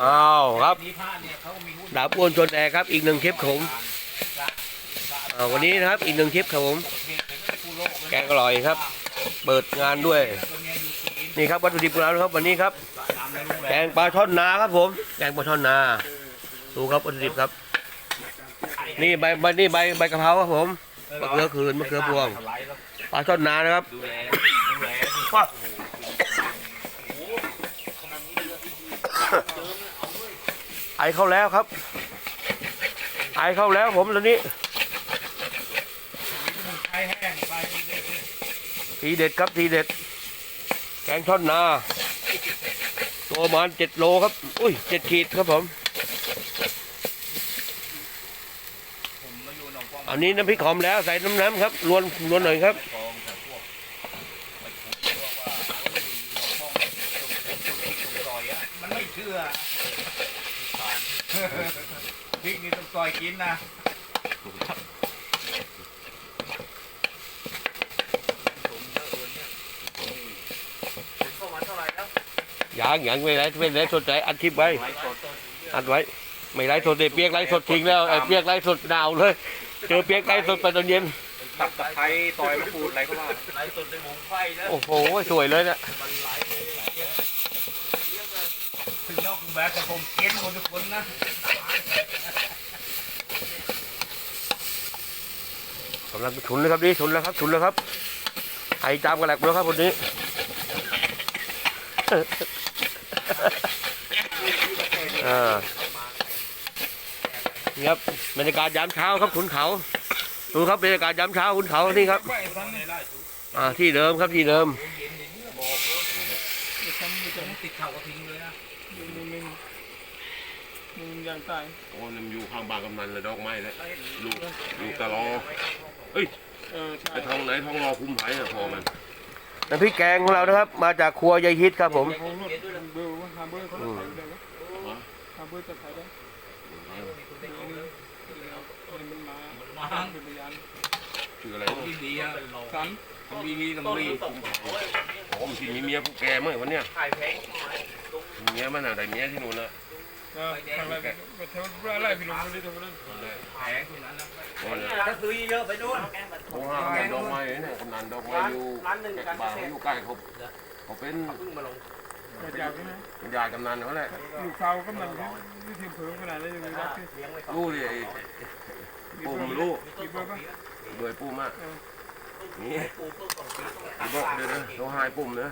อ้าวครับดาบอ้วนชนแอร์ครับอีกหนึ่งคลิปครับผมวันนี้นะครับอีกหนึ่งคลิปครับผม แกงอร่อยครับ เปิดงานด้วย นี่ครับวัตถุดิบของเราครับวันนี้ครับ แกงปลาช่อนนาครับผม แกงปลาช่อนนา ดูครับวัตถุดิบครับ นี่ใบใบนี่ใบใบกะเพราครับผมมะเขือคืนมะเขือพวงปลาช่อนนานะครับ ดูแลดูแล ไอเข้าแล้วครับ ไอเข้าแล้วผมตอนนี้ใช้แห้งไปทีเด็ดครับทีเด็ด แกงช่อนนา ตัวมาณเจ็ดโลครับ อุ้ยเจ็ดขีดครับผม อันนี้น้ำพริกหอมแล้วใส่น้ำน้ำครับรวนรวนหน่อยครับ ฟองแต่พวกไปขุดตัวว่าหนองฟองต้นพริกต้นซอยอะมันไม่เชื่อพริกนี่ต้องซอยกินนะอย่างอย่างไม่ไรไม่ไรสดใจอัดคลิปไว้อัดไว้ ไม่ไรสดเลยเปียกไรสดทิ้งแล้วไอ้เปียกไรสดหนาวเลย เจอเปียกไรสดไปตอนเย็นตับตะไคร้ต่อยมะกรูดอะไรก็ว่าไล่สดในหมงไฟนะโอ้โหสวยเลยเนี่ยถึงน อกแบบแต่ผมเกี้ยนหมดทุกคนนะกำลังฉุนเลยครับนี่ฉุนแล้วครับฉุนแล้วครับไอจามกระแหลกแล้วครับคนนี้อ่านี่ครับบรรยากาศยามเช้าครับขุนเขา ดูครับบรรยากาศยามเช้าขุนเขานี่ครับอ่าที่เดิมครับที่เดิม ติดเข่าก็ทิ้งเลยนะมึงยังตายโอ้ยมันอยู่ข้างบ้านกำนันเลยดอกไม้เลยลูกลูกตะลอเอ้ยเออใช่ไอ้ทองไหนทองรอคุ้มไผ่อะพอมันน้ำพริกแกงของเรานะครับ มาจากครัวยายฮิตครับผมผมรถเบลว่าหาเบอร์เขาจะขายได้ไหมหาเบอร์จะขายได้เดี๋ยวนี้มันมามาเป็นพยานชื่ออะไรของที่ดีอะสันของดีดีต้องรี ผมที่มีเมียผู้แกเมื่อวันเนี้ยเมียมันอะแต่เมียที่นู่นนะเออทางไรพี่ลงมาเลยทำไมนั่นแพงที่นั้นนะวันนี้ถ้าซื้อเยอะไปนู่นโอ้ห้าแม่ดอกไม้เนี่ยกำนันดอกไม้อยู่แกะบานเขาอยู่ใกล้เขาเขาเป็นกระจายกำนันเขาแหละลูกสาวกำลังที่ทีมเพิ่มขนาดนี้ยังรักที่รู้ดิไอ้ปุ่มรู้กี่เบอร์ป่ะเบื่อปุ่มอะ นี่บอกเดี๋ยวนะเขาหายปุ่มเนะ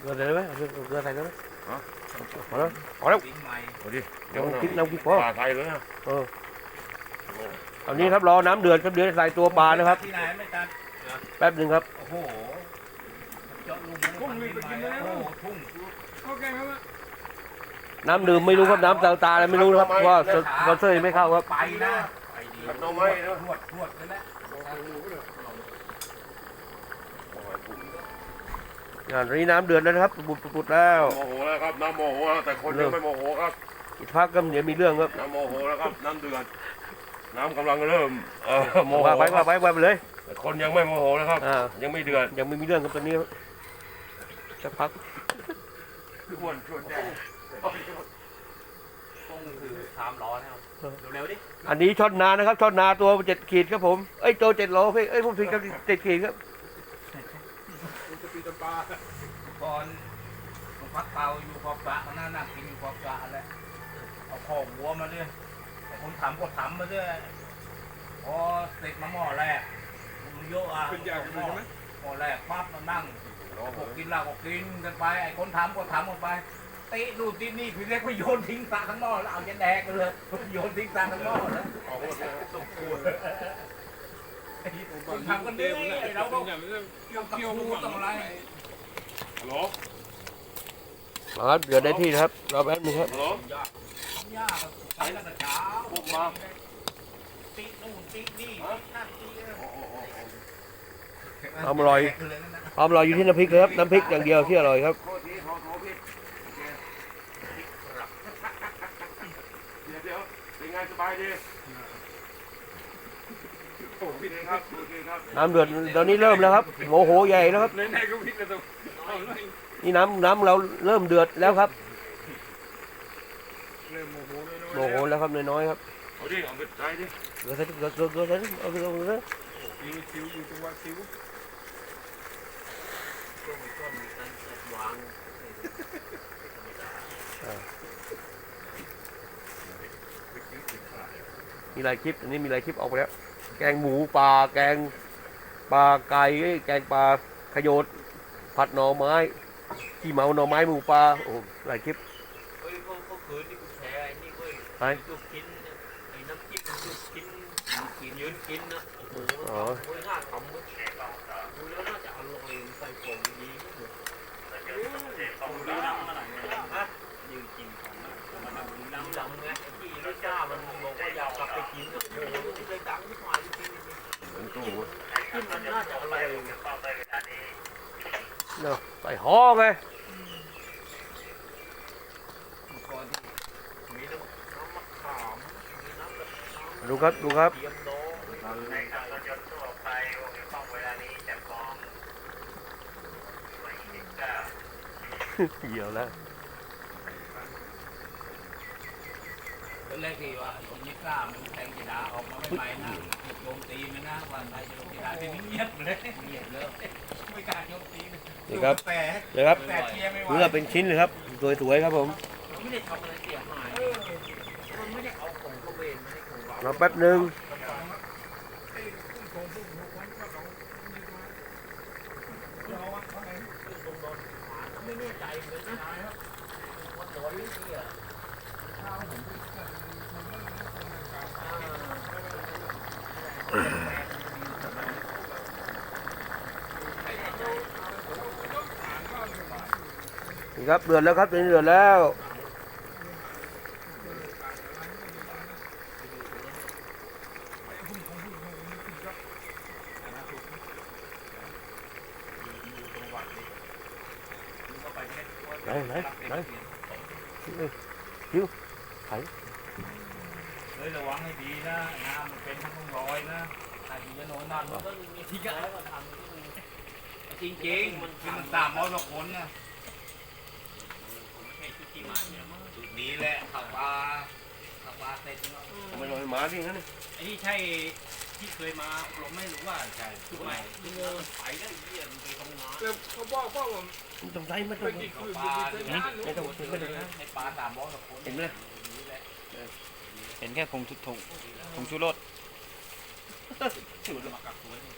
เกลือใส่ได้ไหมเอาเกลือใส่ได้ไหมพอแล้วพอแล้วเอาดิเดี๋ยวคิดน้ำคิดพอปลาไทยเลยนะเออตอนนี้ครับรอน้ำเดือดครับเดือดใส่ตัวปลานะครับแป๊บหนึ่งครับโอ้โหเจาะลุมพุ่งเลยไปกินแล้วโอ้พุ่งโอเคครับ น้ำดื่มไม่รู้ครับน้ำตาตาอะไรไม่รู้นะครับเพราะว่าสปอนเซอร์ยังไม่เข้าครับ ไปนะไปดีกับหน้องไม้นะทวดทวดเลยแหละงานนี้น้ำเดือดแล้วนะครับปุดปุดๆแล้วโมโหแล้วครับน้ำโมโหแล้วแต่คนยังไม่โมโหครับอีกพักก็เดี๋ยวมีเรื่องครับน้ำโมโหแล้วครับน้ำเดือดน้ำกำลังเริ่มเออโมโหว่าไปว่าไปว่าไปเลย แต่คนยังไม่โมโหนะครับ อ่า ยังไม่เดือดยังไม่มีเรื่องครับตอนนี้ครับสักพักควรชวนแย่ พุ่งคือสามล้อนะครับเร็วๆดิอันนี้ช่อนนานะครับช่อนนาตัวเจ็ดขีดครับผมเอ้ยตัวเจ็ดโลพี่เอ้ยผมผิดครับเจ็ดขีดครับก่อนผมพักเตาอยู่ขอบสระเขาหน้านั่งกินอยู่ขอบสระแหละเอาข้อวัวมาด้วยแต่คนถามก็ถามมาด้วยพอเสร็จมาหม้อแรกมันเยอะอะเป็นยากใช่ไหมหม้อแรกปั๊บมานั่งพวกกินเหล้าก็กินกันไปไอ้คนถามก็ถามกันไป ตีนู่นตีนี่พี่เล็กไปโยนทิ้งสระข้างนอกแล้วเอาจะแดกเลยโยนทิ้งสระข้างนอกแล้วคนทำกันนี่เราก็อย่างนี้เกี่ยวกับครูต้องอะไรฮัลโหลมาครับเดือดได้ที่นะครับรอแป๊บนึงครับฮัลโหลยากไปแล้วแต่เช้าพวกมาตีนู่นตีนี่นั่นตีนี่ความอร่อยความอร่อยอยู่ที่น้ำพริกเลยครับ น้ำพริกอย่างเดียวที่อร่อยครับ โทษทีโทษโทษพี่โอเคเดี๋ยวเดี๋ยวเป็นไงสบายดีโอ้วิทย์ครับดูดิครับน้ำเดือดตอนนี้เริ่มแล้วครับโมโหใหญ่แล้วครับไหนๆก็วิทย์แล้วต้องเอาหน่อยนี่น้ำน้ำเราเริ่มเดือดแล้วครับเริ่มโมโหเลยนะโมโหแล้วครับน้อยๆครับเอาดิเอาไปใช้ดิเดือดเดือดเดือดเดือดเดือดเดือดเอาไปเอาไปเอาไปคิวคิวอยู่จังหวัดคิวมี หลายคลิป อันนี้มีหลายคลิปออกไปแล้ว แกงหมูปลาแกงปลาไก่แกงปลาขยดผัดหน่อไม้ขี้เมาหน่อไม้หมูปลาโอ้โหหลายคลิปเฮ้ยเขาเขาคืนนี่กูแชร์ไอ้นี่เว้ยไปลูกชิ้นเนี่ยไอ้น้ำจิ้มลูกชิ้นกินยืนกินนะโอ้โหอ๋อโอ้ยน่าทำเว้ยดูแล้วน่าจะอร่อยใส่ของดีๆเหมือนฮะยืนกินของมันดำดำๆไจ้ามันบอกว่าอยากกลับไปกินโอ้โหเลยดังที่หมายจริงกินมันน่าจะอร่อยเนาะใส่ห่อไงก่อนที่มีน้ำน้ำมะขามมีน้ำกระชายดูครับดูครับเตรียมดองในการรถยนต์ทั่วไปวงเงินต้องเวลานี้จะกองหน่วยที่เก้าเหี่ยวแล้ว ตอน แรกที่ว่าไอ้ยิก้ามันแทงกีฬาออกมาใหม่ๆนะโจมตีมันนะวันไทยจะโจมกีฬาเป็นเงียบเลยเงียบเลยไม่กล้าโจมตีมันนี่ครับแต่เดี๋ยวครับแต่เชียร์ไม่ไหวเนื้อเป็นชิ้นเลยครับสวยๆครับผมมันไม่ได้ทำอะไรเสียหายมันไม่ได้เอาของกระเวนมาให้ของเรารอแป๊บหนึ่งไม่แน่ใจเหมือนกันนะว่าตัวนี้เนี่ย ครับเดือดแล้วครับตอนนี้เดือดแล้วไหนไหนไหนเอ้ยคิวไข่เฮ้ยระวังให้ดีนะน้ำมันเป็นทั้งร้อยนะไอ้ที่จะโน้นนั่นก็มีที่ย้ายมาทำจริงๆมันคือมันสามร้อยกว่าคนนะ ไม่ใช่ที่ที่มาเนี่ยมั้งจุดนี้แหละขับปลาขับปลาเสร็จแล้วทำไมเราให้หมาที่งั้นนี่ไอ้นี่ใช่ที่เคยมาอบรมไม่รู้ว่าใช่ทุกไหมที่เงินไปได้เยี่ยมไปทำงานแล้วเขาบอกว่าผมมันต้องใส่มันต้ไปองกินคืนปลากินเนี่ยน้ำไม่ต้องไม่ต้องในปลาสามร้อยกว่าคนเห็นไหมเห็นแค่ผงชุดผงผงชูรสสูตรมากักตัวนี่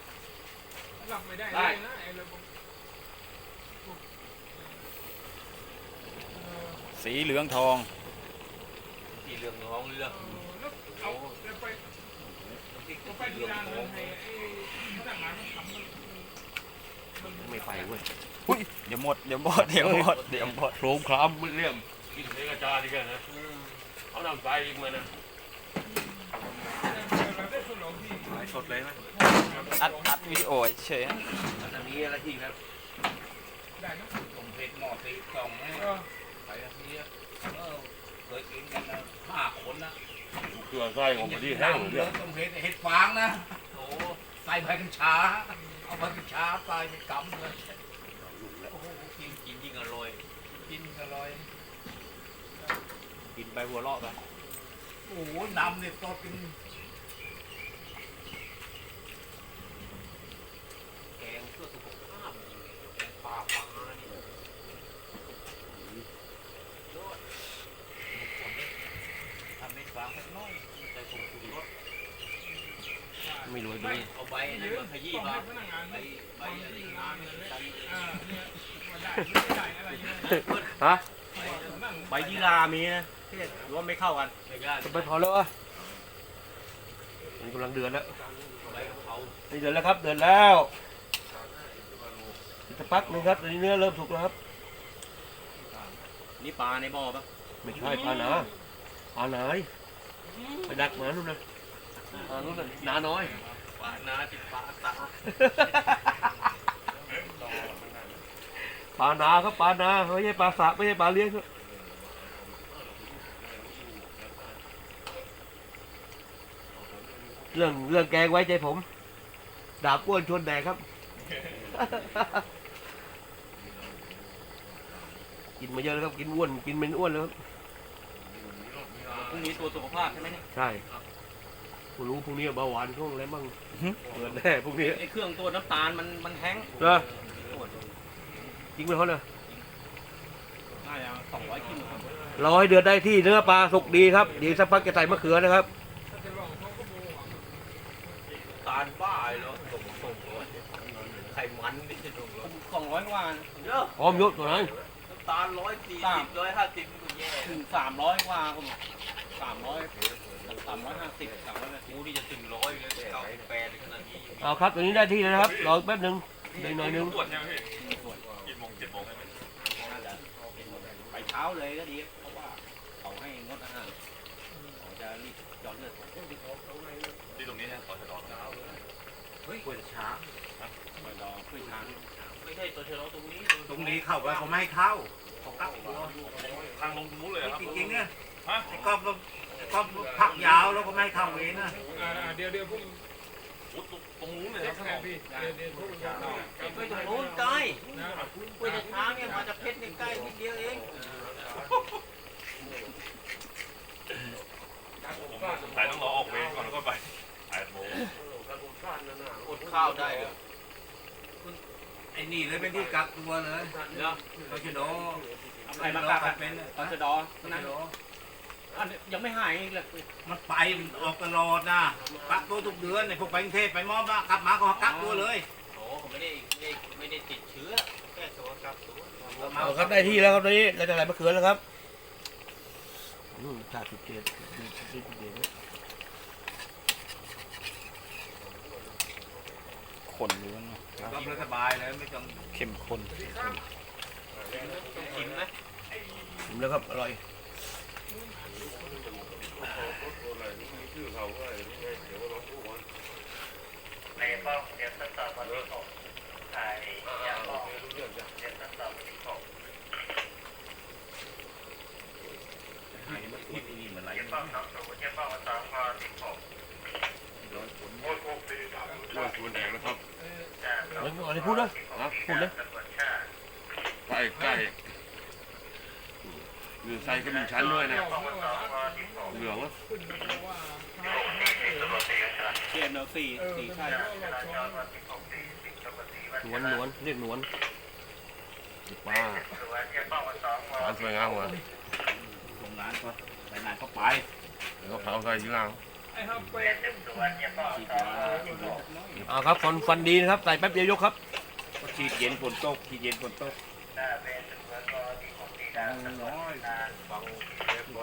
หลับไม่ได้เลยนะไอ้ระบ สีเหลืองทองที่เรื่องน้องเรื่องเอาแล้วไปไปที่ร้านนั้นให้ไอ้พนักงาไม่ไปเว้ยอุ้ยเดี๋ยวหมดเดี๋ยวหมดเดี๋ยวหมดเดี๋ยวหมดโครมครามมันเลี่ยมกินเนื้อกระจายดีกันนะเอาน้ำใสอีกมานะเราได้ทดลองที่สดเลยไหมอัดอัดวิดีโอเฉยอันนี้อะไรที่ครับได้นะผมเพชรหมอตีสองให้ ไปอาทิตย์เออเคยกินกันนะห้าคนนะเกลือใส่ของมันที่แห้งเลเนี่ยยต้องเพชรเห็ดฟางนะโอ้ใส่ใบกัญชาเอาใบกัญชาใส่ไปกำเลยโอ้โหกินกินยิ่งอร่อยกินอร่อย กินไปหัวเราะไปโอ้โหดำเนี่ยสดกิน แกงเพื่อสุขภาพแกงปลาปลาเนี่ยยอดทำเป็นฟางสักน้อยใส่ผงชูรส ไม่รู้ด้วยเอาใบนั่นมาขยี้ต้างใบใบอะไรที่นะร้านนั่นแหละใบอ่าเนี่ยว่าได้ไม่ได้อะไรอย่างเงี้ยฮะนั่งใบยีรามีนะที่รวมไม่เข้ากันจะไปพอแล้วอะนี่กำลังเดือดแล้วเพรานี่เดือดแล้วครับ เดือดแล้วอีกสักพักหนึงครับตอนนี้เนื้อเริ่มสุกแล้วครับ นี่ปลาในบ่อปะไม่ใช่ปลาหนาปลาหนไปดักหมานู่นนะ ปลานู่นน่ะหนาน้อยปลานาจิปลาตาปลาหนาครับปลาหนาไม่ใช่ปลาสระไม่ใช่ปลาเลี้ยงครับเรื่องเรื่องแกงไว้ใจผม ดาบอ้วนชวนแดกครับ กินมาเยอะแล้วครับ กินอ้วน กินเป็นอ้วนแล้วครับพรุ่งนี้ตัวสุขภาพใช่ไหมเนี่ย ใช่ กูรู้พรุ่งนี้เบาหวานช่วงอะไรบ้างเกิดแน่พรุ่งนี้ไอ้เครื่องตัวน้ำตาลมันมันแห้งเหรอจริงไหมเขาเนี่ยน่าจะสองร้อยกิโลครับรอให้เดือดได้ที่เนื้อปลาสุกดีครับเดี๋ยวสักพักจะใส่มะเขือนะครับตาลบ้าแล้วส่งส่งเลยไขมันนี่จะดูสองร้อยกว่าเยอะพร้อมยศตัวนั้นน้ำตาลร้อยสี่สิบร้อยห้าสิบก็แย่ถึงสามร้อยกว่าผมสามร้อยสามร้อยห้าสิบสามร้อยแปดสิบกูนี่จะถึงร้อยเลยเก้าแปดขนาดนี้เอาครับตัวนี้ได้ที่แล้วนะครับรอแป๊บหนึงเดี๋ยวหน่อยหนึงน่าจะไปเช้าเลยก็ดีเพราะว่าเขาให้งดอาหารเขาจะรีบหยอดเลือดที่ตรงนี้นะขอจะดอกเฮ้ยควรช้างไปรอคุยช้างไม่ใช่ตัวเชลตรงนี้ ตรงนี้เข้าไปเขาไม่ให้เข้าเขากักตัวทางลงตรงนู้นเลยครับจริงๆเนี่ยไอ้กอบ ก็ก็พักยาวแล้วก็ไม่ให้เข้าเองนะอ่าเดี๋ยวเดี๋ยวพวกตรงนู้นเลยเด็กครับแค่พี่เดี๋ยวเดี๋ยวพวกเราไปตรงนู้นใกล้นะกล้วยช้างเนี่ยมาจากเพชรนี่ใกล้นิดเดียวเองสายต้องรอออกเวรก่อนแล้วก็ไปแปดโมงอดข้าวได้เหรอไอ้นี่เลยเป็นที่กักตัวเลยเนาะเขาจะโดนใครมากักอะเป็นตชดนั้น อันนี้ยังไม่หายอีกเลยมันไปมันออกตลอดนะกักตัวทุกเดือนในพวกไปกรุงเทพไปมอบกลับมาก็กักตัวเลยโอ้ผมไม่ได้ไม่ได้ไม่ได้ติดเชื้อแค่ตัวกับตัวเอาครับได้ที่แล้วครับตอนนี้เราจะใส่มะเขือแล้วครับอืมชาติสุดเด็ดสุดเด็ดขนล้วนรับรัฐบายเลยไม่ต้องเข้มข้นชิมไหมผมแล้วครับอร่อย ชื่อเขาก็ได้เดี๋ยวเราพูดว่า ในป้องเดี๋ยวทดสอบวันที่หกไอ้ยาป้องเดี๋ยวทดสอบวันที่หกไอ้มันพูดนี่มันอะไรยาป้องสองศูนย์ยาป้องสองพอสิบหกว่าชวนแดงนะครับจ้าเอาอะไรพูดนะพูดนะตำรวจชาติใกล้ใกล้หรือใส่ก็มีชั้นด้วยนะเหลืองอะ ขึ้นเพราะว่า ตำรวจตี กันชาติเทียนเนอสี่เออสี่เป็นใช่เราจราจเรารวันที่หกสี่สิบตำรวจตีวันหนวนหนวนเรียกหนวนป้าตรวจยาป้องสองพอร้านสวยงามว่ะโรงงานก็ไปไหนก็ไปแล้วก็เผาใส่ที่ล่างไอ้ฮับไปเป็นตรวจยาป้องสองพอสิบหกเอาครับฟันฟันดีนะครับใส่แป๊บเดียวยกครับก็ฉีดเย็นฝนตกฉีดเย็นฝนตกถ้าเป็นตรวจพอที่หกสี่ดาวตำรวจนานฟังเทป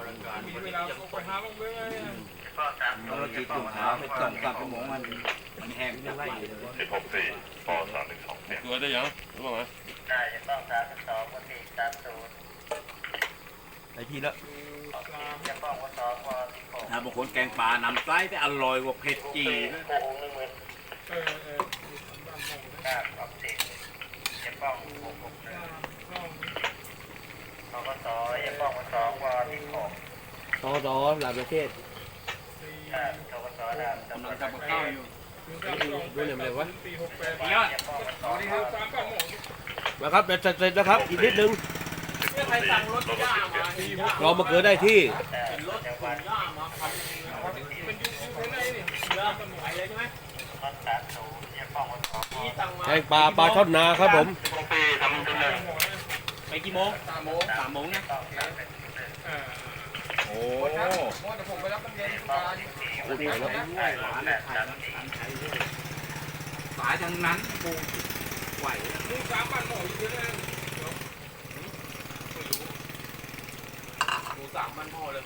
บริการมีวันเวนี้ลายังไปหาบ้างไหมข้อสามเราฉีดถุงเท้าไม่ต้องตัดชั่วโมงมันมันแห้งจังเลยตัวได้ยังรู้ไหมได้จะต้องสามสิบสองวันที่สามศูนย์ได้ที่แล้วจะต้องวันสองวันที่หกถ้าบางคนแกงปลาน้ำไส้แต่อร่อยกว่าเผ็ดจีนะโกงหนึ่งหมื่นเออเออบ้านมองห้าออกสิบจะต้องหกหกหนึ่งห้องทกสจะต้องวันสองวันที่หกต่อต่อหลายประเทศสี่ถ้าท กสได้กำลังทำกับข้าวอยู่ถึงกับสองสี่หกแปดจะต้องวันสองนี่วัคือนสามบ้านมองมาครับเสร็จเสร็จแล้วครับ อีกนิดนึงใครสั่งรถย่ามาสี่หกรอมะเขือได้ที่แต่จะวันย่ามาพันเป็นยุคยุคไหนนี่เชื้อมันไหวเลยใช่ไหมวันสามศูนย์จะต้องวันสองมีตังมาแกงปลาปลาช่อนนาครับผมทำจนเลยหมอนะไปกี่โมงสามโมงสามโมงนะ โอ้เดี๋ยวผมไปรับน้ำเย็นต้องสี่วันที่หกได้หวานแบบสามสี่สายทั้งนั้นปูไหวนี่สามบ้านหมออยู่ที่นั่นหมูสามมันพอเลย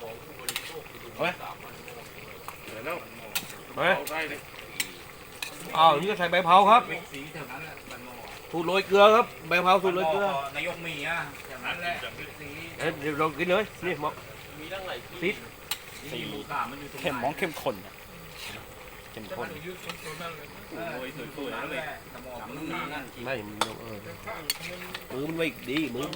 ของผู้บริโภคคือสามมันพอเดี๋ยวแล้วเฮ้ยเผาใส่เลยอ้าวนี่ก็ใส่ใบเผาครับสีเท่านั้นแหละมันหม้อ สูตรโรยเกลือครับใบเผาสูตรโรยเกลือนายกมีอะอย่างนั้นแหละสีเอ้ยเดี๋ยวเรากินเลยนี่หมอมีตั้งหลายซิที่ดสีหมูป่ามันอยู่ตรงไหนเข้มมองเข้มข้นอะเข้มจะข้มานอยู่ตรงนั้นเลยโอ้ยสวยๆนั่นแหละสมองสามมันนี่นั่นจริงไม่มันเออข้างมันมือมันไม่ดีมือ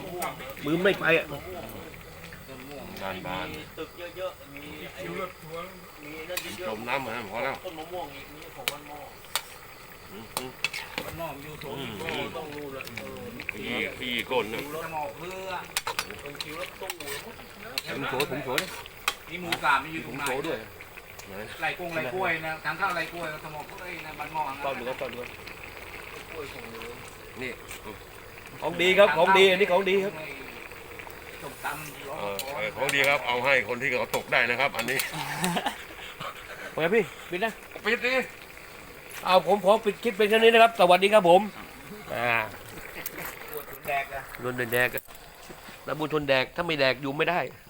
มือไม่ไปอะต้นม่วงบ้านบ้านมีตึกเยอะๆมีไอ้คิวรถทัวร์มีนั่นเยจอะมน้ำมาพอแล้วๆต้นมะม่วงอีกนี่ของวันหม้ออื มอืมมันนอกอยู่โถอืมโอ้ต้องรู้ละพี่พี่ก้นนะอยู่รถหมอกเพื่อเป็นคิวรถตู้ผมโฉผมโฉเลยนี่หมูสามมันอยู่ตรงไหนโฉด้วยไรกุ้งไรกล้วยนะทางข้าวไรกล้วยสมองพวกไอ้นะบ้านหม้อตอนดูครับตอนดูกล้วยของเหลืองนี่ของดีครับของดีอันนี้ของดีครับเออของดีครับเอาให้คนที่เขาตกได้นะครับ อันนี้โอเคพี่ปิดนะปิดดิ เอาผมขอปิดคลิปเป็นแค่นี้นะครับ สวัสดีครับผม อ่าปวดถึงแดกอะโดนแดกอะแล้วบุญทนแดก ถ้าไม่แดกอยู่ไม่ได้เ